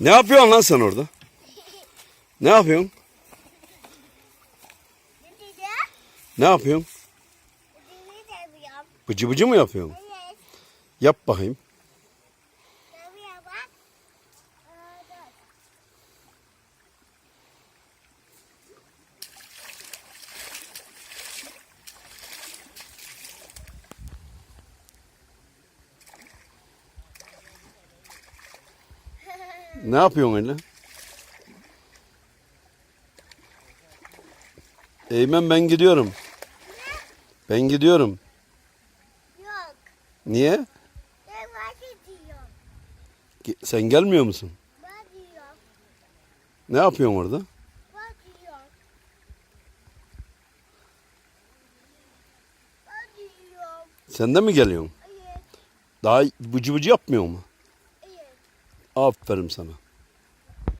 Ne yapıyorsun lan sen orada? Ne yapıyorsun? Ne yapıyorsun? Bıcı bıcı mı yapıyorsun? Yap bakayım. Ne yapıyorsun öyle? Eymen ben gidiyorum. Ben gidiyorum. Yok. Niye? Ben bahsediyorum. Ge- Sen gelmiyor musun? Ben diyorum. Ne yapıyorsun orada? Ben diyorum. Ben diyorum. Sen de mi geliyorsun? Evet. Daha bıcı bıcı yapmıyor mu? Aferin sana.